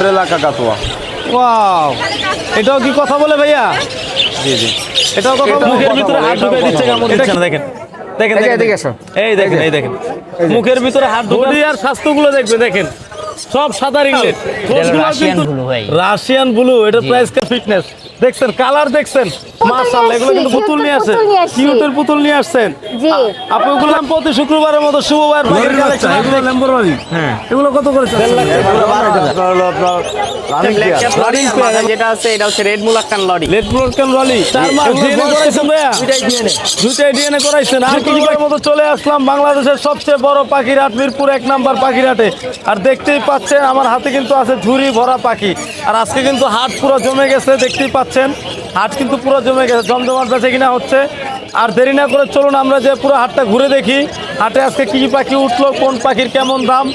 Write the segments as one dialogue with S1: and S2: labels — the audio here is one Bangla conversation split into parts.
S1: আমব্রেলা কাকাতুয়া
S2: ওয়াও এটাও কি কথা বলে ভাইয়া?
S1: জি জি।
S2: এটাও কথা বলে? মুখের ভিতরে হাত ঢুকে দিচ্ছে কেমন দিচ্ছে না দেখেন। দেখেন দেখেন। এই দেখেন এই দেখেন। মুখের ভিতরে হাত ঢুকে আর স্বাস্থ্যগুলো দেখবে দেখেন। সব সাদা রিংলেট
S3: রাশিয়ান
S2: ব্লু এটা প্রাইস কা ফিটনেস দেখছেন কালার দেখছেন? মাশাআল্লাহ এগুলো কিন্তু পুতুল নিয়ে
S4: আসছি।
S2: কিউটের পুতুল নিয়ে আসছেন।
S4: জি।
S2: আপনি ওগুলো প্রতি শুক্রবারের মতো শুভবার এগুলো নাম্বার ল্যাম্বরবাড়ি হ্যাঁ। এগুলো কত করে
S3: লরি যেটা আছে এটা হচ্ছে রেড মুলাক্কান লরি
S2: লেট ব্রডকান রলি চার মাস ডিএনএ করাইছেন ভাইয়া? দুইটাই ডিএনএ করাইছেন। আর কিছুবার মতো চলে আসলাম বাংলাদেশের সবচেয়ে বড় পাখির হাট মিরপুর এক নাম্বার পাখির হাটে। আর দেখতেই পাচ্ছেন, আমার হাতে কিন্তু আছে ঝুড়ি ভরা পাখি। আর আজকে কিন্তু হাট পুরো জমে গেছে, দেখতেই পাচ্ছেন। হাট কিন্তু পুরো জমে গেছে, জমজমাট বেছে কিনা হচ্ছে। আর দেরি না করে চলুন, আমরা যে পুরো হাটটা ঘুরে দেখি। হাটে আজকে কী কী পাখি উঠল কোন পাখির কেমন দাম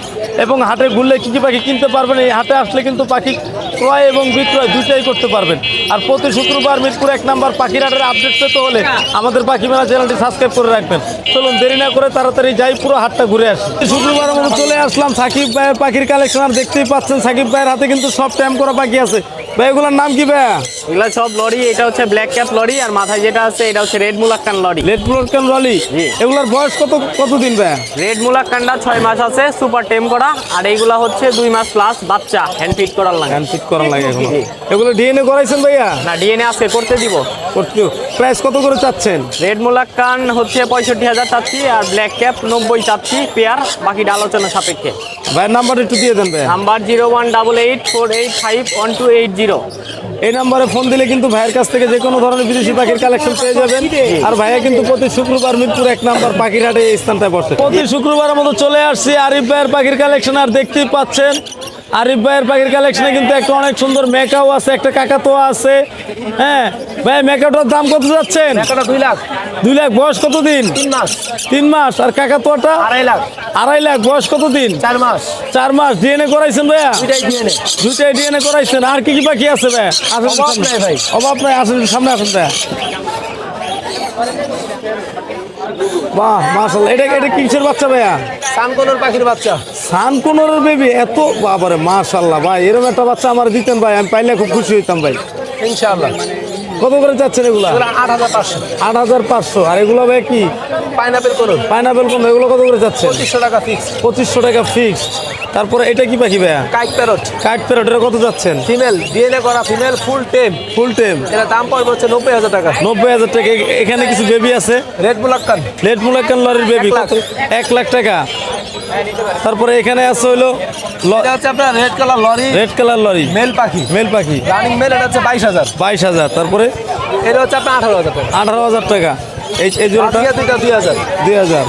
S2: এবং হাটে ঘুরলে কী কী পাখি কিনতে পারবেন? এই হাটে আসলে কিন্তু পাখি ক্রয় এবং বিক্রয় দুইটাই করতে পারবেন। আর প্রতি শুক্রবার মিরপুর এক নাম্বার পাখির হাটের আপডেট পেতে হলে আমাদের পাখি মেলা চ্যানেলটি সাবস্ক্রাইব করে রাখবেন। চলুন দেরি না করে তাড়াতাড়ি যাই পুরো হাটটা ঘুরে আসি। শুক্রবার আমরা চলে আসলাম সাকিব ভাইয়ের পাখির কালেকশন আর দেখতেই পাচ্ছেন সাকিব ভাইয়ের হাতে কিন্তু সব টাইম করা পাখি আছে। ভাই এগুলোর নাম কি ভাইয়া?
S3: এগুলো সব লরি এটা হচ্ছে ব্ল্যাক ক্যাপ লরি আর মাথায় যেটা আছে এটা হচ্ছে রেড মুলাক্কান লরি।
S2: রেড রলি
S3: জি।
S2: এগুলোর বয়স কত কত কতদিন ভাইয়া
S3: রেড মুলাক্কানটা ছয় মাস আছে সুপার টেম করা আর এইগুলা হচ্ছে দুই মাস প্লাস বাচ্চা হ্যান্ড ফিট করার লাগে।
S2: হ্যান্ড ফিট করা লাগে এগুলো এগুলো ডিএনএ করাইছেন ভাইয়া?
S3: না ডিএনএ আছে করতে দিব।
S2: করতে প্রাইস কত করে চাচ্ছেন?
S3: রেড মুলাক্কান হচ্ছে পঁয়ষট্টি হাজার চাচ্ছি আর ব্ল্যাক ক্যাপ নব্বই চাচ্ছি পেয়ার বাকিটা আলোচনা সাপেক্ষে।
S2: ভাইয়ের নাম্বার একটু দিয়ে দেন ভাইয়া।
S3: Number zero one double eight four eight five one two eight zero.
S2: এই নম্বরে ফোন দিলে কিন্তু ভাইয়ের কাছ থেকে যে কোনো ধরনের বিদেশি পাখির কালেকশন পেয়ে যাবেন। আর ভাইয়া কিন্তু প্রতি শুক্রবার মিরপুর এক নাম্বার পাখির হাটে এই স্থানটায় বসে। প্রতি শুক্রবার মতো চলে আসছি আরিফ ভাইয়ের পাখির কালেকশন আর দেখতেই পাচ্ছেন আরিফ ভাইয়ের পাখির কালেকশনে কিন্তু একটা অনেক সুন্দর মেকাও আছে একটা কাকাতোয়া আছে। হ্যাঁ ভাই মেকাটার দাম কত যাচ্ছেন?
S1: দুই লাখ।
S2: দুই লাখ বয়স কত দিন
S1: তিন মাস।
S2: তিন মাস আর কাকাতোয়াটা?
S1: আড়াই লাখ।
S2: আড়াই লাখ বয়স কত দিন
S1: চার মাস।
S2: চার মাস ডিএনএ করাইছেন ভাইয়া?
S1: দুইটাই
S2: ডিএনএ করাইছেন আর কি কি পাখি আছে ভাই? আসেন
S1: অভাব নাই ভাই।
S2: অভাব নাই আসেন সামনে আসেন ভাই বাহ মাশাআল্লাহ। এটা এটা কিসের বাচ্চা ভাইয়া?
S1: সানকোনর পাখির বাচ্চা।
S2: সানকোনর বেবি এত বাবারে মাশাআল্লাহ। ভাই এরকম একটা বাচ্চা আমার দিতেন ভাই আমি পাইলে খুব খুশি হইতাম ভাই।
S1: ইনশাআল্লাহ।
S2: কত করে যাচ্ছেন এগুলা?
S1: এগুলো আট হাজার পাঁচশো।
S2: আট হাজার পাঁচশো। আর এগুলো ভাই কি?
S1: পাইনাপেল করুন।
S2: পাইনাপেল করুন এগুলো কত করে যাচ্ছে
S1: পঁচিশশো টাকা ফিক্স
S2: পঁচিশশো টাকা ফিক্সড তারপরে এটা কি পাখি ভাইয়া?
S1: Kite parrot.
S2: কাঠ প্যারটের কত যাচ্ছেন?
S1: ফিমেল ডিএনএ করা female full tame.
S2: Full time
S1: এটা দাম পড়বে হচ্ছে নব্বই হাজার টাকা।
S2: নব্বই হাজার টাকা। এখানে কিছু বেবি আছে?
S1: রেড মুলাক্কান।
S2: লেট মুলাক্কান লরির বেবি
S1: এক লাখ।
S2: লাখ টাকা। তারপরে এখানে আছে হইল
S1: এটা হচ্ছে আপনার red colour lory.
S2: Red colour lory.
S1: Male পাখি।
S2: মেল পাখি।
S1: রানিং মেল এটা হচ্ছে বাইশ হাজার।
S2: বাইশ হাজার। তারপরে
S1: এটা হচ্ছে আপনার আঠারো হাজার টাকা।
S2: আঠারো হাজার টাকা। এই এই জোড়াটা?
S1: দুই হাজার।
S2: দুই হাজার।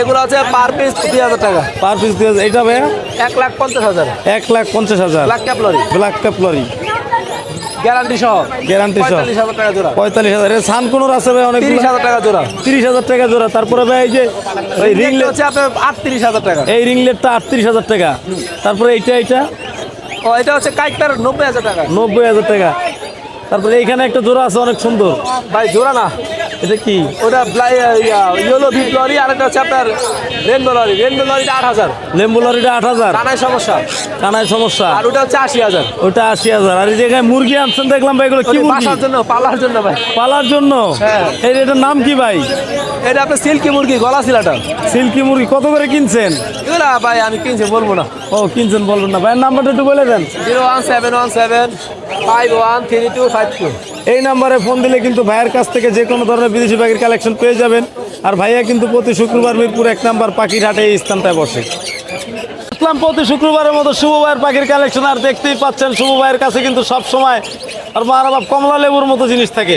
S1: এগুলো হচ্ছে পার পিস দুই হাজার টাকা।
S2: পার পিস দুই হাজার এটা ভাইয়া?
S1: এক লাখ পঞ্চাশ হাজার।
S2: এক লাখ পঞ্চাশ হাজার।
S1: Black cap lory
S2: black cap lory
S1: guarantee সহ।
S2: গ্যারান্টি সহ।
S1: পঁয়তাল্লিশ হাজার টাকা জোড়া।
S2: পঁয়তাল্লিশ হাজার। এর সানকুনোর আছে ভাই অনেক
S1: তিরিশ হাজার টাকা জোড়া।
S2: তিরিশ হাজার টাকা জোড়া। তারপরে ভাই এই যে এই
S1: রিংলেট হচ্ছে আপনার আটত্রিশ হাজার টাকা।
S2: এই রিংলেটটা আটত্রিশ হাজার টাকা। তারপরে এইটা এইটা?
S1: ও এটা হচ্ছে নব্বই হাজার টাকা।
S2: নব্বই হাজার টাকা। তারপরে এইখানে একটা জোড়া আছে অনেক সুন্দর।
S1: ভাই জোড়া না।
S2: এটা কি?
S1: ওটা ইয়েলো ভিপ লরি আর একটা হচ্ছে আপনার রেনবো লরি রেনবো লরিটা আট হাজার।
S2: লেম্বু লরিটা আট হাজার।
S1: কানায় সমস্যা।
S2: কানায় সমস্যা।
S1: আর ওটা হচ্ছে আশি হাজার।
S2: ওটা আশি হাজার। আর এই জায়গায় মুরগি আনছেন দেখলাম ভাই এগুলো কি
S1: বাসার জন্য পালার জন্য ভাই।
S2: পালার জন্য?
S1: হ্যাঁ।
S2: এই এটার নাম কি ভাই?
S1: এটা আপনার সিল্কি মুরগি গলা শিলাটা।
S2: সিল্কি মুরগি। কত করে কিনছেন?
S1: এগুলো ভাই আমি কিনছি বলব না।
S2: ও কিনছেন বলবেন না। ভাইয়ের নাম্বারটা একটু বলে দেন।
S1: Zero one seven one seven five one three two five two.
S2: এই নাম্বারে ফোন দিলে কিন্তু ভাইয়ের কাছ থেকে যে কোনো ধরনের বিদেশি পাখির কালেকশন পেয়ে যাবেন। আর ভাইয়া কিন্তু প্রতি শুক্রবার মিরপুর এক নাম্বার পাখির হাটে এই স্থানটায় বসে। ইসলাম প্রতি শুক্রবারের মতো শুভ ভাইয়ের পাখির কালেকশন আর দেখতেই পাচ্ছেন শুভ ভাইয়ের কাছে কিন্তু সব সময় আর মারা বাপ কমলা লেবুর মতো জিনিস থাকে।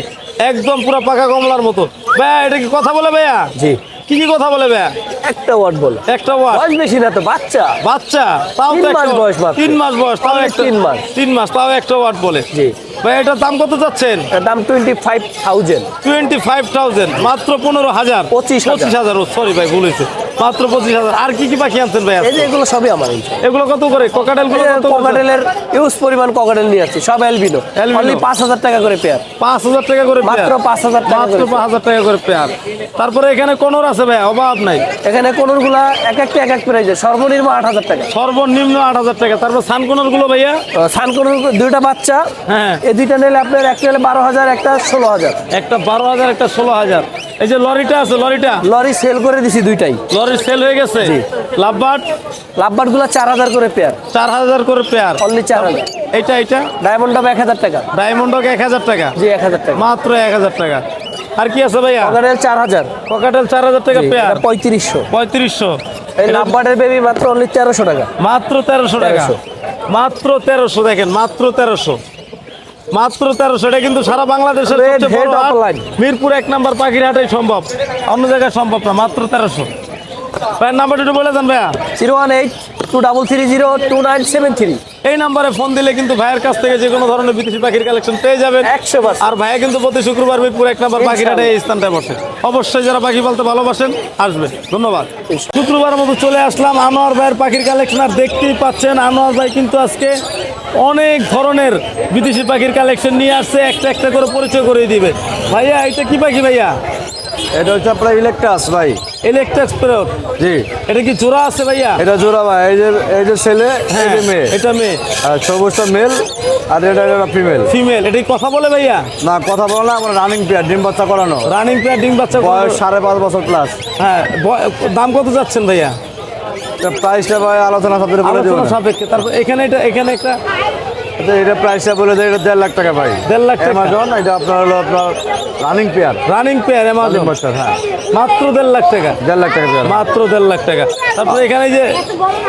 S2: একদম পুরো পাকা কমলার মতো। ভাইয়া এটা কি কথা বলে ভাইয়া?
S1: জি।
S2: কি কি কথা বলে ভাইয়া?
S1: একটা ওয়ার্ড বল।
S2: একটা ওয়ার্ড।
S1: বয়স বেশি না তো বাচ্চা।
S2: বাচ্চা? তাও
S1: তিন মাস বয়স
S2: তিন মাস বয়স তাও একটা
S1: তিন মাস।
S2: তিন মাস তাও একটা ওয়ার্ড বলে।
S1: জি।
S2: ভাই এটার দাম কত যাচ্ছেন
S1: দাম twenty five thousand
S2: twenty five thousand মাত্র পনেরো হাজার।
S1: পঁচিশ হাজার।
S2: পঁচিশ হাজার সরি ভাই ভুল হয়েছে। মাত্র পঁচিশ হাজার। আর কি কি পাখি আনছেন ভাইয়া
S1: এই যে এগুলো সবই আমার
S2: এগুলো কত করে? কোকাটেলগুলো
S1: ককাটেলের ইউজ পরিমাণ ককাটেল নিয়ে আসছি সব
S2: Albino।
S1: অনলি পাঁচ হাজার টাকা করে পেয়ার
S2: পাঁচ হাজার টাকা করে
S1: মাত্র
S2: পেয়ার।
S1: 5,000 টাকা
S2: মাত্র পাঁচ হাজার টাকা করে পেয়ার তারপরে এখানে কোনোর আছে ভাই? অভাব নাই।
S1: এখানে কোনোরগুলা এক একটা এক এক প্রাইজে সর্বনিম্ন আট হাজার টাকা।
S2: সর্বনিম্ন আট হাজার টাকা। তারপর সানকোনরগুলো ভাইয়া
S1: সানকোনোর দুইটা বাচ্চা।
S2: হ্যাঁ।
S1: এই দুইটা নিলে আপনার একটা বারো হাজার একটা ষোলো হাজার।
S2: একটা বারো হাজার একটা ষোলো হাজার। এই যে লরিটা আছে লরিটা?
S1: লরি সেল করে দিছি দুইটাই।
S2: লরি সেল হয়ে গেছে? লাভবাট
S1: লাভবাটগুলা চার হাজার করে পেয়ার
S2: চার হাজার করে পেয়ার
S1: অনলি চার হাজার।
S2: এইটা এইটা?
S1: ডায়মন্ড এক হাজার টাকা।
S2: ডায়মন্ডক এক হাজার টাকা?
S1: জি এক হাজার টাকা।
S2: মাত্র এক হাজার টাকা। আর কি আছে ভাইয়া?
S1: ককাটেল চার হাজার।
S2: পকেটেল চার হাজার টাকা পেয়ার
S1: পঁয়ত্রিশশো।
S2: পঁয়ত্রিশশো।
S1: এই লাভবাটের বেবি মাত্র অনলি তেরোশো টাকা।
S2: মাত্র তেরোশো টাকা। মাত্র তেরোশো দেখেন মাত্র তেরোশো। মাত্র তেরোশো এটা কিন্তু সারা বাংলাদেশের মিরপুর এক নাম্বার পাখির হাটাই সম্ভব। অন্য জায়গায় সম্ভব না মাত্র তেরোশো। ভাইয়ের নাম্বারটা একটু বলে দেন ভাইয়া।
S1: Zero one eight two double three zero two nine seven three.
S2: এই নাম্বারে ফোন দিলে কিন্তু ভাইয়ের কাছ থেকে যে কোনো ধরনের বিদেশি পাখির কালেকশন পেয়ে যাবেন।
S1: একশো
S2: আর ভাইয়া কিন্তু প্রতি শুক্রবার মিরপুর এক নাম্বার পাখির এই স্থানটায় বসে। অবশ্যই যারা পাখি পালতে ভালোবাসেন আসবেন ধন্যবাদ। শুক্রবার মতো চলে আসলাম আনোয়ার ভাইয়ের পাখির কালেকশন আর দেখতেই পাচ্ছেন আনোয়ার ভাই কিন্তু আজকে অনেক ধরনের বিদেশি পাখির কালেকশন নিয়ে আসছে। একটা একটা করে পরিচয় করে দিবে। ভাইয়া এটা কি পাখি ভাইয়া?
S4: এটা হচ্ছে আপনার ইলেকট্রাস ভাই।
S2: ইলেকট্রিক স্প্রেয়র
S4: জি।
S2: এটা কি জোড়া আছে ভাইয়া?
S4: এটা জোড়া ভাই এই যে এই যে ছেলে এই যে মেয়ে।
S2: এটা মেয়ে।
S4: আর সবুজটা মেল আর এটা এটা ফিমেল
S2: ফিমেল এটা কথা বলে ভাইয়া?
S4: না কথা বলো না আমরা রানিং পেয়ার ডিম বাচ্চা করানো।
S2: রানিং পেয়ার ডিম বাচ্চা
S4: বয়স সাড়ে পাঁচ বছর প্লাস
S2: হ্যাঁ দাম কত যাচ্ছেন ভাইয়া?
S4: প্রাইসটা ভাই আলোচনা দেবো
S2: আলোচনা সাপেক্ষে। তারপর এখানে এটা এখানে একটা
S4: এটা প্রাইসটা বলে দেয় এটা দেড় লাখ টাকা ভাই।
S2: দেড় লাখ টাকা।
S4: অ্যামাজন এটা আপনার হলো আপনার running pair
S2: running pair Amazon
S4: ডিম হ্যাঁ।
S2: মাত্র দেড় লাখ টাকা।
S4: দেড় লাখ টাকা পেয়ার
S2: মাত্র দেড় লাখ টাকা। তারপর এখানে যে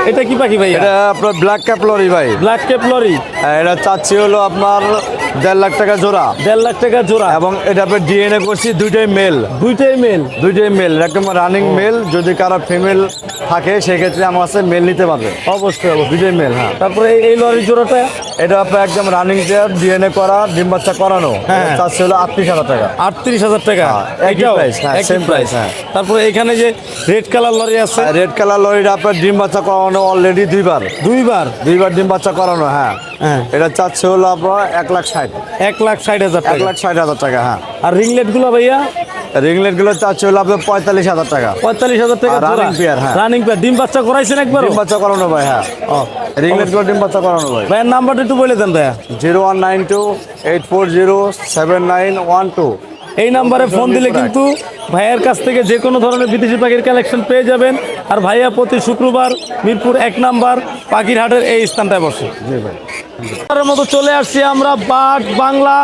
S2: এটা কি পাখি ভাইয়া?
S4: এটা আপনার ব্ল্যাক ক্যাপ লরি ভাই।
S2: ব্ল্যাক কেপ লরি
S4: এটা চাচ্ছি হলো আপনার দেড় লাখ টাকা জোড়া।
S2: দেড় লাখ টাকা জোড়া।
S4: এবং এটা আপনার ডিএনএ করছি দুইটাই মেল
S2: দুইটাই মেল
S4: দুইটাই মেল একদম রানিং মেল যদি কারও ফিমেল থাকে সেক্ষেত্রে আমার কাছে মেল নিতে পারবে।
S2: অবশ্যই
S4: দুইটাই মেল হ্যাঁ।
S2: তারপরে এই- লরির জোড়াটা?
S4: এটা আপনার একদম রানিং চেয়ার ডিএনএ করা ডিম বাচ্চা করানো।
S2: হ্যাঁ।
S4: চাচ্ছে হলো আটত্রিশ হাজার টাকা।
S2: আটত্রিশ হাজার টাকা।
S4: হ্যাঁ, একই price, হ্যাঁ, same price, হ্যাঁ।
S2: তারপরে এখানে যে রেড কালার লরি আছে?
S4: রেড কালার লরিটা আপনার ডিম বাচ্চা করানো অলরেডি দুইবার।
S2: দুইবার?
S4: দুইবার ডিম বাচ্চা করানো হ্যাঁ।
S2: হ্যাঁ।
S4: এটা চাচ্ছে হলো আপনার এক লাখ ষাট।
S2: এক লাখ ষাট হাজার
S4: এক লাখ ষাট হাজার টাকা হ্যাঁ।
S2: আর রিংলেটগুলো ভাইয়া?
S4: রিংলেটগুলো চাচ্ছে হলো আপনার পঁয়তাল্লিশ হাজার টাকা।
S2: পঁয়তাল্লিশ হাজার টাকা
S4: running pair, হ্যাঁ।
S2: রানিং পেয়ার ডিম বাচ্চা করাইছেন একবার
S4: ডিম বাচ্চা করানো ভাই হ্যাঁ। রিংলেটগুলো ডিম বাচ্চা করানো ভাই
S2: ভাইয়ের নাম্বারটা একটু বলে দেন ভাইয়া।
S4: Zero one nine two eight four zero seven nine one two.
S2: এই নাম্বারে ফোন দিলে কিন্তু ভাইয়ের কাছ থেকে যে কোনো ধরনের বিদেশি পাখির কালেকশন পেয়ে যাবেন। আর ভাইয়া প্রতি শুক্রবার মিরপুর এক নাম্বার পাখির হাটের এই স্থানটায় বসে।
S4: জি ভাই।
S2: মতো চলে আসছি আমরা বাট বাংলা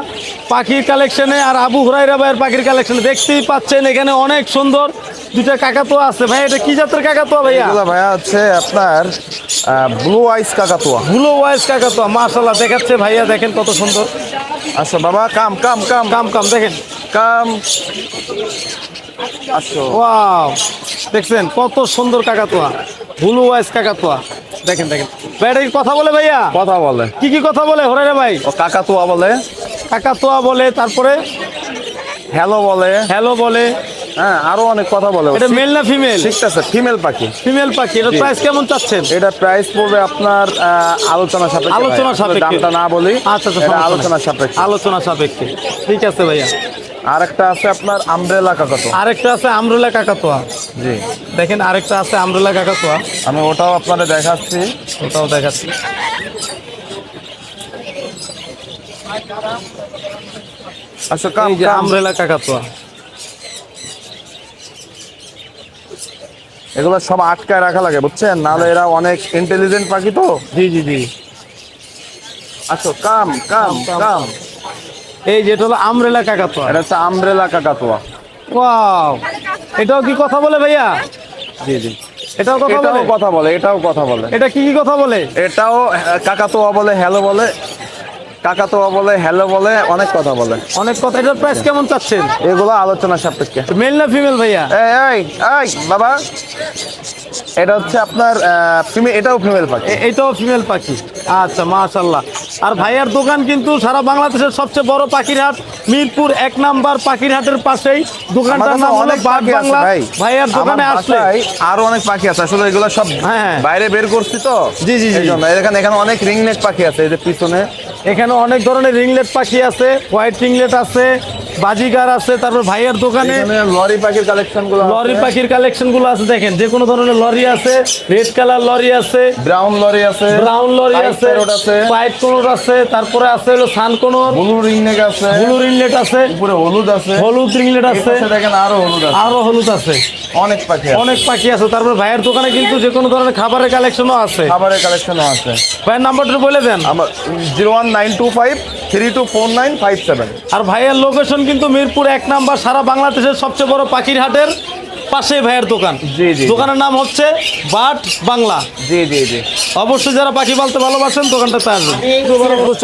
S2: পাখির কালেকশনে আর আবু হুরাইরা ভাইয়ের পাখির কালেকশনে দেখতেই পাচ্ছেন এখানে অনেক সুন্দর দুইটা কাকাতুয়া আছে। ভাই এটা কি জাতের কাকাতুয়া ভাইয়া?
S5: ভাইয়া হচ্ছে আপনার ব্লু আইস কাকাতুয়া।
S2: ব্লু ওয়াইস কাকাতুয়া মাশাল্লাহ দেখাচ্ছে ভাইয়া দেখেন কত সুন্দর।
S5: আচ্ছা বাবা কাম কাম কাম।
S2: কাম কাম দেখেন।
S5: কাম।
S2: ওয়াও। দেখছেন কত সুন্দর কাকাতুয়া। ব্লু ওয়াইস কাকাতুয়া। দেখেন দেখেন। কি কথা বলে ভাইয়া?
S5: কথা বলে।
S2: কি কি কথা বলে? হরাইরা ভাই।
S5: ও কাকাতুয়া বলে।
S2: কাকাতুয়া বলে তারপরে?
S5: হ্যালো বলে।
S2: হ্যালো বলে।
S5: হ্যাঁ আরও অনেক কথা বলে।
S2: এটা মেল না ফিমেল
S5: শিখতেছে ফিমেল পাখি।
S2: ফিমেল পাখি এটা প্রাইস কেমন চাচ্ছেন?
S5: এটা প্রাইস পড়বে আপনার আলোচনা সাপেক্ষে
S2: আলোচনা সাপেক্ষে।
S5: দামটা না বলি
S2: আচ্ছা আচ্ছা
S5: আলোচনা সাপেক্ষে।
S2: আলোচনা সাপেক্ষে। ঠিক আছে ভাইয়া।
S5: আরেকটা আছে আপনার আমব্রেলা কাকাতুয়া।
S2: আরেকটা আছে আমরুলা কাকাতুয়া।
S5: জি।
S2: দেখেন আরেকটা আছে আমরুলা কাকাতুয়া।
S5: আমি ওটাও আপনাদের দেখাচ্ছি।
S2: ওটাও দেখাচ্ছি।
S5: আসো কাম
S2: যে
S5: কাম
S2: আমরেলা কাকাতুয়া।
S5: এগুলো সব আটকায় রাখা লাগে বুঝছেন? নাহলে এরা অনেক ইন্টেলিজেন্ট পাখি তো।
S2: জি জি জি।
S5: আসো কাম কাম। কাম।
S2: এই যেটা হলো আমরেলা কাকাতুয়া।
S5: এটা হচ্ছে আমরেলা কাকাতুয়া।
S2: ওয়াও। এটাও কি কথা বলে ভাইয়া?
S5: জি জি।
S2: এটাও কথা বলে?
S5: কথা বলে এটাও কথা বলে।
S2: এটা কি কি কথা বলে?
S5: এটাও কাকাতোয়া কাকাতুয়া বলে হ্যালো বলে। কাকাতুয়া বলে হ্যালো বলে অনেক কথা বলে।
S2: অনেক কথা এটার প্রাইস কেমন চাচ্ছেন?
S5: এগুলো আলোচনা সাপেক্ষে।
S2: মেল না ফিমেল ভাইয়া?
S5: এই এই বাবা। এটা হচ্ছে আপনার ফিমেল এটাও ফিমেল পাখি।
S2: এ- এইটাও ফিমেল পাখি। আচ্ছা মাশাল্লাহ আর ভাইয়ার দোকান কিন্তু সারা বাংলাদেশের সবচেয়ে বড় পাখির হাট মিরপুর এক নাম্বার পাখির হাটের পাশেই। দোকানটার নাম হলো
S5: অনেক
S2: বাগ
S5: পাখি আছে
S2: বাংলা।
S5: ভাই।
S2: ভাইয়ার দোকানে আসলে।
S5: আরও অনেক পাখি আছে। আসলে এগুলো সব
S2: হ্যাঁ, হ্যাঁ।
S5: বাইরে বের করছি তো।
S2: জি, জি, জি।
S5: এখানে এখানে অনেক রিংনেট পাখি আছে। এই যে পিছনে
S2: এখানে অনেক ধরনের রিংলেট পাখি আছে হোয়াইট রিংলেট আছে বাজিগার আছে তারপর ভাইয়ের দোকানে
S5: লরি পাখির কালেকশনগুলো
S2: লরি পাখির কালেকশনগুলো আছে দেখেন যে কোনো ধরনের লরি আছে রেড কালার লরি আছে
S5: ব্রাউন লরি আছে
S2: ব্রাউন লরি আছে হোয়াইট কোনোর আছে তারপরে আছে হলো সান কোনোর
S5: ব্লু রিংনেক আছে
S2: ব্লু রিংলেট আছে
S5: উপরে হলুদ আছে
S2: হলুদ রিংলেট আছে
S5: দেখেন আরও হলুদ আছে।
S2: আরও হলুদ আছে।
S5: অনেক পাখি
S2: অনেক পাখি আছে তারপর ভাইয়ের দোকানে কিন্তু যে কোনো ধরনের খাবারের কালেকশনও আছে।
S5: খাবারের কালেকশনও আছে।
S2: ভাইয়ের নাম্বারটা বলে দেন।
S5: আমার zero one nine two five three two four nine five seven.
S2: আর ভাইয়ের লোকেশন কিন্তু মিরপুর এক নাম্বার সারা বাংলাদেশের সবচেয়ে বড় পাখির হাটের পাশে ভাইয়ের দোকান। দোকানের নাম হচ্ছে বাট বাংলা।
S5: জি জি জি।
S2: অবশ্যই যারা পাখি পালতে ভালোবাসেন দোকানটাতে আসবেন।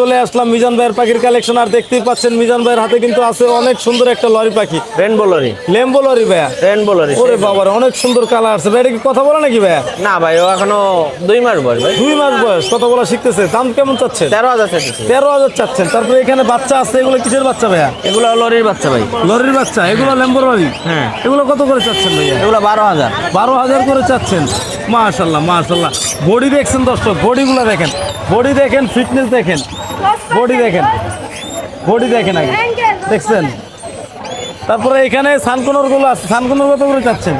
S2: চলে আসলাম মিজান ভাইয়ের পাখির কালেকশন আর দেখতেই পাচ্ছেন মিজান ভাইয়ের হাতে কিন্তু আছে অনেক সুন্দর একটা লরি পাখি।
S3: Rainbow lory.
S2: লেম্বো লরি ভাইয়া।
S3: রেনবো লরি
S2: ওরে বাবার অনেক সুন্দর কালার আছে। ভাই এটা কি কথা বলে নাকি ভাইয়া?
S3: না ভাই ও এখনও দুই মাস বয়স ভাই।
S2: দুই মাস বয়স কথা বলা শিখতেছে। দাম কেমন চাচ্ছে
S3: তেরো হাজার
S2: তেরো হাজার চাচ্ছেন। তারপরে এখানে বাচ্চা আছে এগুলো কিসের বাচ্চা ভাইয়া?
S3: এগুলো লরির বাচ্চা ভাই।
S2: লরির বাচ্চা এগুলো লেম্বো লরি
S3: হ্যাঁ।
S2: এগুলো কত করে চাচ্ছেন? ভাইয়া।
S3: এগুলো বারো হাজার।
S2: বারো হাজার করে চাচ্ছেন। মাশাল্লাহ মাশাল্লাহ। বডি দেখছেন দর্শক বডিগুলো দেখেন। বডি দেখেন ফিটনেস দেখেন। বডি দেখেন। বডি দেখেন আগে। দেখছেন? তারপরে এখানে সানকোনরগুলো আছে। সানকোনর কত করে চাচ্ছেন?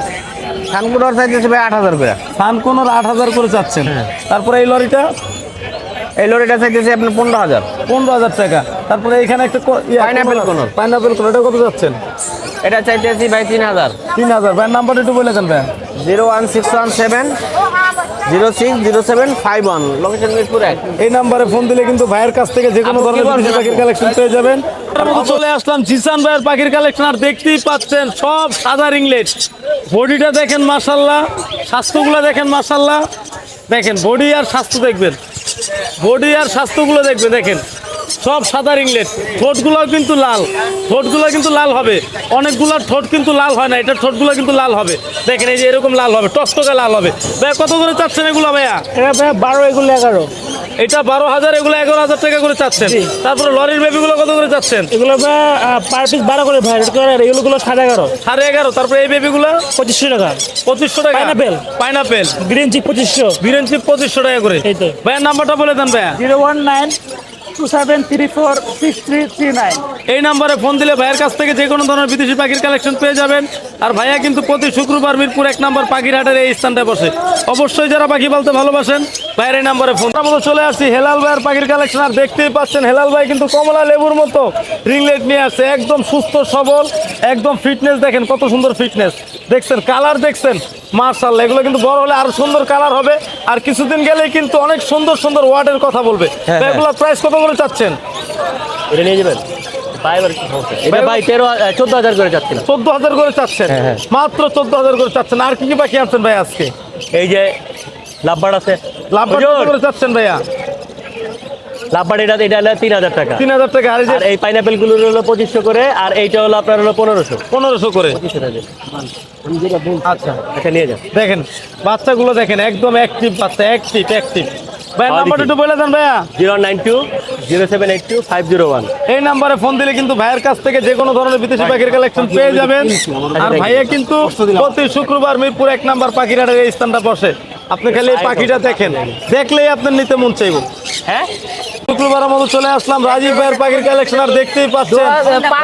S3: সানকুডর চাইতেছে ভাই আট হাজার করে।
S2: সানকোনর আট হাজার করে চাচ্ছেন। তারপরে এই লরিটা?
S3: এই লরিটা চাইতেছে আপনার পনেরো হাজার।
S2: পনেরো হাজার টাকা। তারপরে এখানে একটা
S3: Pineapple কোনর।
S2: পাইনাপেল কোনর এটা কত যাচ্ছেন?
S3: এটা চাইতেছি ভাই তিন হাজার।
S2: তিন হাজার। ভাই নাম্বার একটু বলে দেন ভাই
S3: zero one six one seven zero six zero seven five one location Mirpur এক।
S2: এই নাম্বারে ফোন দিলে কিন্তু ভাইয়ের কাছ থেকে যে কোনো ধরনের পাখির কালেকশন পেয়ে যাবেন। চলে আসলাম জিসান ভাইয়ের পাখির কালেকশন আর দেখতেই পাচ্ছেন সব সাদা রিংলেট। বডিটা দেখেন মাসাল্লাহ স্বাস্থ্যগুলো দেখেন মাসাল্লাহ দেখেন বডি আর স্বাস্থ্য দেখবেন। বডি আর স্বাস্থ্যগুলো দেখবে, দেখেন। সব সাদা রিংলেট ঠোঁটগুলো কিন্তু লাল। ঠোঁটগুলো কিন্তু লাল হবে। অনেকগুলোর ঠোঁট কিন্তু লাল হয় না। এটা ঠোঁটগুলো কিন্তু লাল হবে। দেখেন, এই যে এরকম লাল হবে। টকটকে লাল হবে। ভাইয়া কত করে চাচ্ছেন এগুলো, ভাইয়া?
S6: ভাইয়া বারো এগুলো এগারো।
S2: এটা বারো হাজার এগুলো এগারো হাজার টাকা করে চাচ্ছেন। তারপরে লরির বেবিগুলো কত করে চাচ্ছেন?
S6: এগুলো পার পিস বারো করে ভাই এগুলো সাড়ে এগারো।
S2: সাড়ে এগারো তারপরে এই বেবিগুলো?
S6: পঁচিশশো টাকা।
S2: পঁচিশশো টাকা?
S6: পাইনাপেল
S2: পাইনাপেল
S6: গ্রিন চিপ পঁচিশশো।
S2: গ্রিন চিপ পঁচিশশো টাকা করে।
S6: এই তো।
S2: ভাইয়ের নাম্বারটা বলে দেন ভাইয়া।
S6: Zero one nine two seven three four six three three nine
S2: এই নাম্বারে ফোন দিলে ভাইয়ের কাছ থেকে যে কোনো ধরনের বিদেশি পাখির কালেকশন পেয়ে যাবেন। আর ভাইয়া কিন্তু প্রতি শুক্রবার মিরপুর এক নাম্বার পাখির হাটের এই স্থানটায় বসে। অবশ্যই যারা পাখি বলতে ভালোবাসেন ভাইয়ের এই নাম্বারে ফোন আমরা চলে আসছি হেলাল ভাইয়ের পাখির কালেকশন আর দেখতেই পাচ্ছেন হেলাল ভাই কিন্তু কমলা লেবুর মতো রিংলেট নিয়ে আসছে। একদম সুস্থ সবল একদম ফিটনেস দেখেন কত সুন্দর ফিটনেস দেখছেন কালার দেখছেন মার্শাল এগুলো কিন্তু বড় হলে আরও সুন্দর কালার হবে। আর কিছুদিন গেলেই কিন্তু অনেক সুন্দর সুন্দর ওয়ার্ডের কথা বলবে। এগুলোর প্রাইস কত করে চাচ্ছেন?
S3: এটা নিয়ে যাবেন? এটা ভাই তেরো চোদ্দ হাজার করে যাচ্ছিল
S2: চোদ্দ হাজার করে চাচ্ছেন? মাত্র চোদ্দ হাজার করে চাচ্ছেন। আর কি কি বাকি আছেন ভাই আজকে?
S3: এই যে লাভবার আছে।
S2: লাভ করে চাচ্ছেন ভাইয়া?
S3: লাভবার এটা এটা হলো তিন হাজার টাকা।
S2: তিন হাজার টাকা। আর এই যে
S3: আর এই পাইনাপেলগুলো হলো পঁচিশশো করে আর এইটা হলো আপনার হলো পনেরোশো।
S2: পনেরোশো করে। আচ্ছা।
S3: এটা নিয়ে যান।
S2: দেখেন বাচ্চাগুলো দেখেন একদম অ্যাক্টিভ বাচ্চা অ্যাক্টিভ অ্যাক্টিভ ভাই
S3: হ্যাঁ,
S2: নাম্বারটা। একটু বলে দেন ভাইয়া।
S3: Zero nine two zero seven eight two five zero one.
S2: এই নাম্বারে ফোন দিলে কিন্তু ভাইয়ের কাছ থেকে যে কোনো ধরনের বিদেশি পাখির কালেকশন পেয়ে যাবেন। আর ভাইয়া কিন্তু প্রতি শুক্রবার মিরপুর এক নাম্বার পাখিরাটের এই স্থানটা বসে। আপনি খালি এই পাখিটা দেখেন। দেখলেই আপনার নিতে মন চাইব।
S3: হ্যাঁ?
S2: শুক্রবারের মতো চলে আসলাম। রাজীব ভাইয়ের পাখির কালেকশন আর দেখতেই পাচ্ছেন।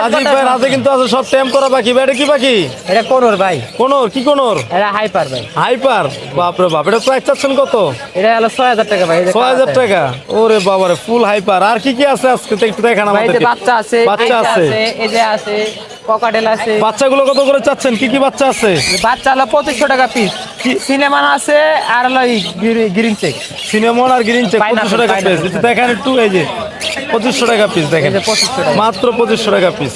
S2: রাজীব ভাইয়ের হাতে কিন্তু আছে সব টেম করা পাখি। ভাই এটা কি পাখি?
S3: এটা কোনোর ভাই।
S2: কোনর? কি কোনর?
S3: এটা হাইপার ভাই।
S2: হাইপার? বাপরে বাপ এটা প্রাইস চাচ্ছেন কত?
S3: এটা হলো ছয় হাজার টাকা ভাই
S2: ছয় হাজার টাকা। ওরে বাবারে ফুল হাইপার। আর কি কি আছে আজকে? একটু দেখান আমাদের
S7: বাচ্চা আছে
S2: বাচ্চা আছে
S7: এই যে আছে। ককাটেল আছে।
S2: বাচ্চাগুলো কত করে চাচ্ছেন? কি কি বাচ্চা আছে?
S7: বাচ্চা হলো পঁচিশশো টাকা পিস সিনেমান আছে আর হলো গ্রিন চেক
S2: সিনেমন আর গ্রিন চেক পঁচিশশো টাকা পিস। দেখেন একটু এই যে পঁচিশশো টাকা পিস দেখেন।
S7: এই যে 2500 টাকা।
S2: মাত্র পঁচিশশো টাকা পিস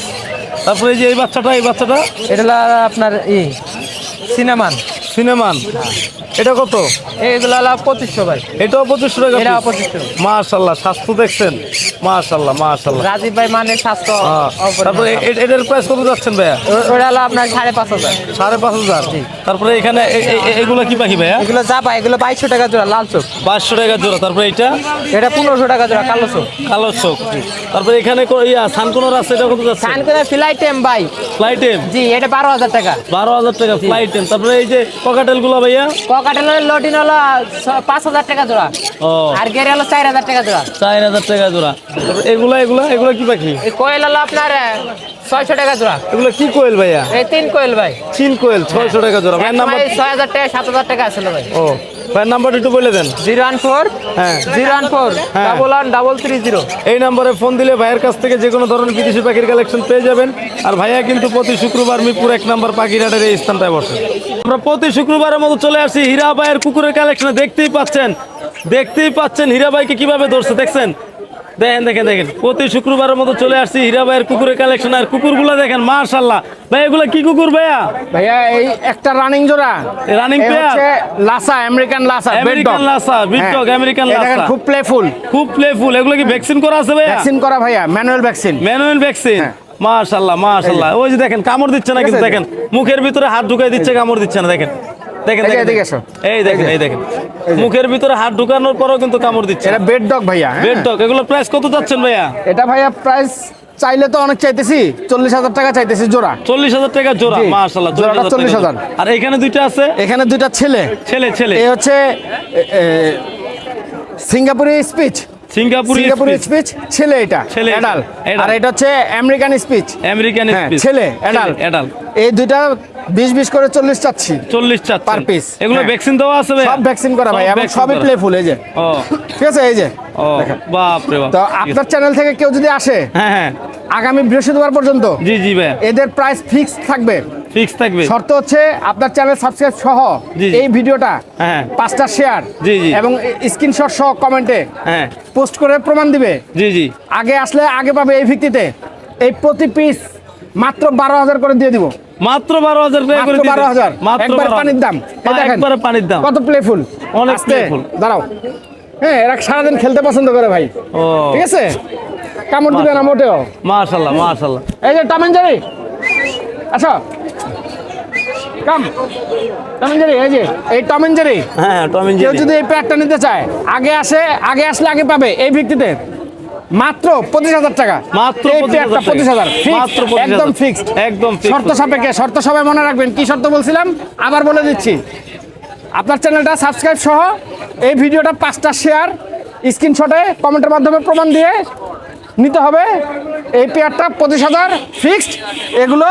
S2: তারপরে এই যে এই বাচ্চাটা এই বাচ্চাটা?
S7: এটা আপনার ই সিনেমান
S2: সিনেমান এটা কত?
S7: এগুলো পঁচিশশো ভাই।
S2: এটাও পঁচিশশো টাকা?
S7: 2500 টাকা।
S2: মাশাল্লাহ স্বাস্থ্য দেখছেন? মাশাল্লাহ মাশাল্লাহ।
S7: রাজীব ভাই মানে স্বাস্থ্য
S2: হ্যাঁ। তারপরে এটার প্রাইস কত যাচ্ছেন ভাইয়া?
S7: ওটা হলো আপনার সাড়ে পাঁচ হাজার।
S2: সাড়ে পাঁচ হাজার? তারপরে এখানে এগুলো কি পাখি ভাইয়া?
S7: এগুলো যা পাই এগুলো বাইশশো টাকা জোড়া লাল চোখ।
S2: বাইশশো টাকা জোড়া। তারপরে এটা
S7: এটা পনেরোশো টাকা জোড়া কালো চোখ।
S2: কালো চোখ তারপরে এখানে ইয়া সানকোনর আছে এটা কত যাচ্ছে?
S7: সান ফ্লাইট টেম ভাই।
S2: ফ্লাইট টেম?
S7: জি এটা বারো হাজার টাকা।
S2: বারো হাজার টাকা ফ্লাইট টেম। তারপরে এই যে ককাটেলগুলো ভাইয়া
S7: ককাটেল লটিন হলো পাঁচ হাজার টাকা জোড়া
S2: ও
S7: আর গেরে হলো চার হাজার টাকা জোড়া
S2: চার হাজার টাকা জোড়া এগুলা এগুলা এগুলো কি পাখি?
S7: এই কোয়েল হলো আপনার ছয়শো টাকা জোড়া
S2: এগুলো কি কোয়েল ভাইয়া?
S7: এই তিন কোয়েল ভাই।
S2: তিন কোয়েল ছয়শো টাকা জোড়া ভাইয়ের নাম্বার
S7: ছয় হাজার টাকা সাত হাজার টাকা আসলে ভাই।
S2: ও ভাইয়ের নাম্বারটা একটু বলে দেন।
S7: জিরো ওয়ান ফোর
S2: হ্যাঁ।
S7: জিরো ওয়ান ফোর
S2: হ্যাঁ।
S7: Double one double three zero.
S2: এই নম্বরে ফোন দিলে ভাইয়ের কাছ থেকে যে কোনো ধরনের বিদেশি পাখির কালেকশন পেয়ে যাবেন। আর ভাইয়া কিন্তু প্রতি শুক্রবার মিরপুর এক নম্বর পাখিরহাটের এই স্থানটায় বসে। আমরা প্রতি শুক্রবারের মতো চলে আসি হীরা ভাইয়ের কুকুরের কালেকশনে দেখতেই পাচ্ছেন। দেখতেই পাচ্ছেন হীরা ভাইকে কীভাবে ধরছে দেখছেন? দেখেন দেখেন দেখেন। প্রতি শুক্রবারের মতো চলে আসছি হীরা ভাইয়ের কুকুরের কালেকশন আর কুকুরগুলো দেখেন ভাই এগুলো কি কুকুর ভাইয়া?
S8: ভাইয়া এই একটা রানিং জোড়া।
S2: Running pair
S8: Lhasa American Lhasa
S2: American Lhasa American.
S8: দেখেন
S2: লাসা
S8: খুব প্লেফুল
S2: খুব প্লেফুল এগুলো কি ভ্যাকসিন করা আছে ভাইয়া?
S8: ভ্যাকসিন করা ভাইয়া ম্যানুয়াল ভ্যাকসিন
S2: ম্যানুয়াল ভ্যাকসিন মাশাআল্লাহ মাশাআল্লাহ। ওই যে দেখেন কামড় দিচ্ছে না কিন্তু দেখেন। মুখের ভিতরে হাত ঢুকাই দিচ্ছে কামড় দিচ্ছে না দেখেন। দেখেন। এই দেখেন এই দেখেন মুখের ভিতরে হাত ঢুকানোর পরেও কিন্তু কামড় দিচ্ছে।
S8: এটা বেড ডগ ভাইয়া?
S2: বেড টক এগুলো প্রাইস কত যাচ্ছেন ভাইয়া?
S8: এটা ভাইয়া প্রাইস চাইলে তো অনেক চাইতেছি চল্লিশ হাজার টাকা চাইতেছি জোড়া।
S2: চল্লিশ হাজার টাকা জোড়া
S8: জি,
S2: মাশাআল্লাহ
S8: জোড়াটা 40,000
S2: আর এখানে দুইটা আছে?
S8: এখানে দুইটা ছেলে।
S2: ছেলে ছেলে।
S8: এ হচ্ছে সিঙ্গাপুরি স্পিচ
S2: সিঙ্গাপুরি
S8: সিঙ্গাপুরি স্পিচ ছেলে এটা
S2: ছেলে
S8: এডাল আর এটা হচ্ছে আমেরিকান স্পিচ
S2: আমেরিকান
S8: হ্যাঁ ছেলে এডাল
S2: এডাল
S8: এই দুইটা বিশ বিশ করে চল্লিশ চাচ্ছি।
S2: চল্লিশ চার
S8: Per piece,
S2: এগুলো। ভ্যাকসিন দেওয়া আছে ভাইয়া?
S8: সব ভ্যাকসিন করা ভাই এবং সবই। প্লেফুল এই যে।
S2: ও।
S8: ঠিক আছে এই যে।
S2: ও বাপ রে বাপ।
S8: তো আপনার চ্যানেল থেকে কেউ যদি আসে
S2: হ্যাঁ হ্যাঁ।
S8: আগামী বৃহস্পতিবার পর্যন্ত
S2: জি জি ভাইয়া।
S8: এদের প্রাইস ফিক্স থাকবে।
S2: ফিক্স থাকবে।
S8: শর্ত হচ্ছে আপনার চ্যানেল সাবস্ক্রাইব সহ। এই ভিডিওটা
S2: হ্যাঁ।
S8: পাঁচটা শেয়ার
S2: জি, জি।
S8: এবং স্ক্রিনশট সহ কমেন্টে
S2: হ্যাঁ।
S8: পোস্ট করে প্রমাণ দিবে।
S2: জি জি।
S8: আগে আসলে আগে পাবে এই ভিত্তিতে। এই প্রতি পিস মাত্র বারো হাজার করে দিয়ে দিব।
S2: মাত্র বারো হাজার করে
S8: বারো হাজার। একবার পানির দাম। দেখেন।
S2: একবারে পানির দাম।
S8: কত প্লেফুল
S2: অনেক playful।
S8: দাঁড়াও। হ্যাঁ এরা সারাদিন খেলতে পছন্দ করে ভাই।
S2: ও।
S8: ঠিক আছে? কামড় দিবে না মোটেও।
S2: মাশাল্লাহ মাশাল্লাহ
S8: এই যে টম এন্ড জেরি আসো। কাম জেরি এই যে এই জেরি
S2: হ্যাঁ টম এন্ড
S8: কেউ যদি এই প্যাকটা নিতে চায় আগে আসে আগে আসলে আগে পাবে এই ভিত্তিতে। মাত্র পঁচিশ হাজার টাকা।
S2: মাত্র 25,000
S8: পঁচিশ হাজার
S2: মাত্র
S8: একদম ফিক্সড
S2: একদম
S8: শর্ত সাপেক্ষে শর্ত সবাই মনে রাখবেন কি শর্ত বলছিলাম? আবার বলে দিচ্ছি। আপনার চ্যানেলটা সাবস্ক্রাইব সহ এই ভিডিওটা পাঁচটা শেয়ার স্ক্রিনশটে কমেন্টের মাধ্যমে প্রমাণ দিয়ে নিতে হবে। এই পেয়ারটা পঁচিশ হাজার ফিক্সড এগুলো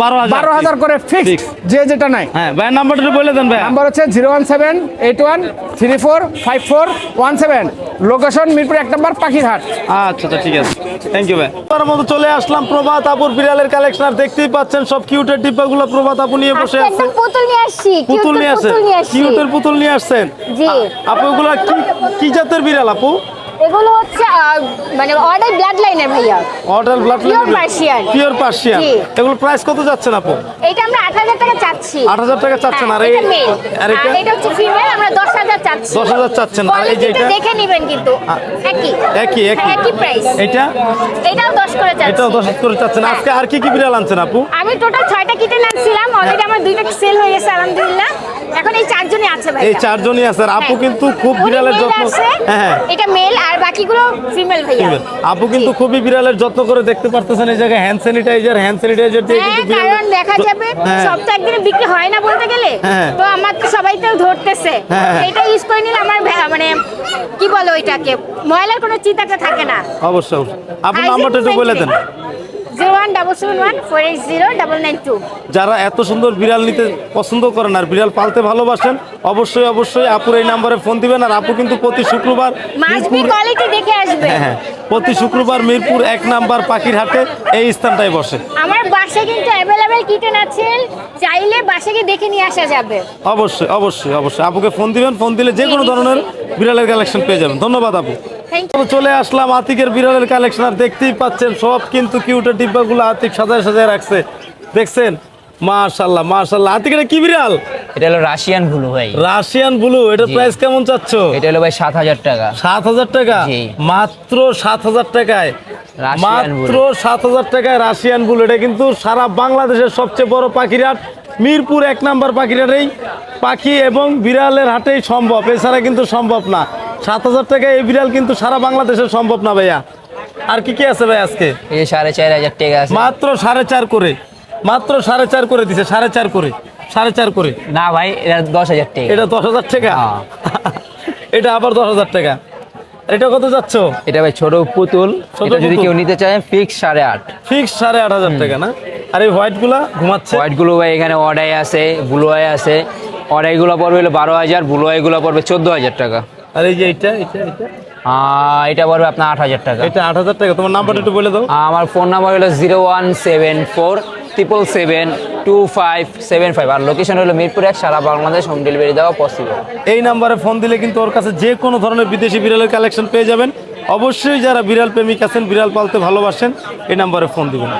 S2: 12,000
S8: বারো হাজার করে ফিক্সড যে যেটা নাই।
S2: হ্যাঁ নাম্বারটা বলে দেন ভাই।
S8: নাম্বার হচ্ছে zero one seven eight one three four five four one seven. Location Mirpur এক নম্বর পাখিরহাট।
S2: আচ্ছা আচ্ছা ঠিক আছে। থ্যাংক ইউ ভাই। তার মতো চলে আসলাম প্রভাত আপুর বিড়ালের কালেকশন আর দেখতেই পাচ্ছেন সব কিউটের ডিব্বাগুলো প্রভাত আপু নিয়ে বসে আছে।
S9: পুতুল নিয়ে আসছি
S2: পুতুল নিয়ে আসছেন
S9: পুতুল নিয়ে আসছি।
S2: কিউটের পুতুল নিয়ে আসছেন।
S9: জি।
S2: আপু এগুলো কি কি জাতের বিড়াল আপু?
S9: এগুলো হচ্ছে মানে অর্ডার ব্লাড লাইনের ভাইয়া।
S2: Order blood
S9: Pure Persian।
S2: Pure Persian. এগুলো প্রাইস কত যাচ্ছেন আপু?
S9: এটা আমরা আট হাজার টাকা চাচ্ছি।
S2: আট হাজার টাকা চাচ্ছেন আর
S9: হ্যাঁ,
S2: এই আর এটা?
S9: হচ্ছে ফিমেল আমরা দশ হাজার চাচ্ছি।
S2: দশ হাজার চাচ্ছেন আর এই যে এটা?
S9: দেখে নেবেন কিন্তু। একই।
S2: একই একই।
S9: একই প্রাইস
S2: এটা?
S9: এটাও দশ করে চাচ্ছি।
S2: এটাও দশ করে চাচ্ছেন।
S9: হ্যাঁ।
S2: আজকে আর কি কি বিড়াল আনছেন আপু?
S9: আমি টোটাল ছয়টা কিটে নামছিলাম অলরেডি আমার দুইটা সেল হয়ে গেছে আলহামদুলিল্লাহ। এখন এই চারজনই আছে ভাই
S2: এই চারজনই আছে আর আপু
S9: হ্যাঁ।
S2: কিন্তু খুব বিড়ালের যত্ন হ্যাঁ হ্যাঁ।
S9: এটা মেল আর বাকিগুলো ফিমেল ভাইয়া।
S2: আপু কিন্তু খুবই বিড়ালের যত্ন করে দেখতে পারতেছেন এই জায়গায় হ্যান্ড স্যানিটাইজার হ্যান্ড স্যানিটাইজার দিয়ে
S9: হ্যাঁ
S2: কিন্তু
S9: কারণ দেখা যাবে। সব তো একদিনে বিক্রি হয় না বলতে গেলে। তো আমার তো সবাই তো ধরতেছে। এটা ইউজ করে নিলে আমার মানে কি বলে ওইটাকে? ময়লার কোনো চিন্তাটা থাকে না।
S2: অবশ্যই অবশ্যই। আপু নাম্বারটা একটু বলে দেন। যারা এত সুন্দর বিড়াল নিতে পছন্দ করেন আর বিড়াল পালতে ভালোবাসেন অবশ্যই অবশ্যই আপুর এই নাম্বারে ফোন দিবেন আর আপু কিন্তু প্রতি শুক্রবার হ্যাঁ হ্যাঁ প্রতি শুক্রবার মিরপুর এক নাম্বার পাখির হাটে এই স্থানটায় বসে।
S9: আমার বাসায় কিন্তু অ্যাভেলেবেল কিটেন আছে চাইলে বাসাকে দেখে নিয়ে আসা যাবে।
S2: অবশ্যই অবশ্যই অবশ্যই। আপুকে ফোন দিবেন ফোন দিলে যে কোনো ধরনের বিড়ালের কালেকশন পেয়ে যাবেন। ধন্যবাদ আপু। চলে আসলাম আতিকের বিড়ালের কালেকশন আর দেখতেই পাচ্ছেন সব কিন্তু কিউটের ডিব্বাগুলো আতিক সাজায় সাজায় রাখছে। দেখছেন? মাশাল্লাহ মাশাল্লাহ আতিক এটা কি বিড়াল?
S10: এটা হলো রাশিয়ান ব্লু ভাই।
S2: রাশিয়ান ব্লু এটা প্রাইস কেমন চাচ্ছ?
S10: এটা হলো ভাই সাত হাজার টাকা।
S2: সাত হাজার টাকা? মাত্র সাত হাজার টাকায়।
S10: রাশিয়ান
S2: মাত্র
S10: বুল।
S2: সাত হাজার টাকায় রাশিয়ান বুল। এটা কিন্তু সারা বাংলাদেশের সবচেয়ে বড় পাখির হাট। মিরপুর এক নাম্বার পাখির হাটেই পাখি এবং বিড়ালের হাটেই সম্ভব। এছাড়া কিন্তু সম্ভব না। সাত হাজার টাকায় এই বিড়াল কিন্তু সারা বাংলাদেশের সম্ভব না ভাইয়া। আর কি কি আছে ভাই আজকে?
S10: এই সাড়ে চার হাজার টাকা আছে।
S2: মাত্র সাড়ে চার করে। মাত্র সাড়ে চার করে দিছে সাড়ে চার করে। সাড়ে চার করে।
S10: না ভাই এটা দশ হাজার টাকা।
S2: এটা দশ হাজার টাকা?
S10: হ্যাঁ।
S2: এটা আবার দশ হাজার টাকা। এটা কত যাচ্ছ?
S10: এটা ভাই ছোট পুতুল। এটা যদি কেউ নিতে চায় ফিক্স সাড়ে আট।
S2: ফিক্স সাড়ে আট হাজার টাকা না? আর এই হোয়াইটগুলা ঘুমাচ্ছে?
S10: হোয়াইটগুলো ভাই এখানে অডাই আছে ব্লু আই আছে। অডাই গুলো পড়বে বারো হাজার ব্লু আই গুলো পড়বে চোদ্দ হাজার টাকা।
S2: আর এই যে এটা এটা এটা
S10: এটা পড়বে আপনার আট হাজার টাকা।
S2: এটা আট হাজার টাকা। তোমার নাম্বারটা একটু বলে দাও।
S10: আমার ফোন নাম্বার হলো zero one seven four triple seven two five seven five. আর লোকেশন হলো মিরপুর এক সারা বাংলাদেশ হোম ডেলিভারি দেওয়া পসিবল
S2: এই নাম্বারে ফোন দিলে কিন্তু ওর কাছে যে কোনো ধরনের বিদেশি বিড়ালের কালেকশন পেয়ে যাবেন। অবশ্যই যারা বিড়াল প্রেমিক আছেন বিড়াল পালতে ভালোবাসেন এই নাম্বারে ফোন দিবেন।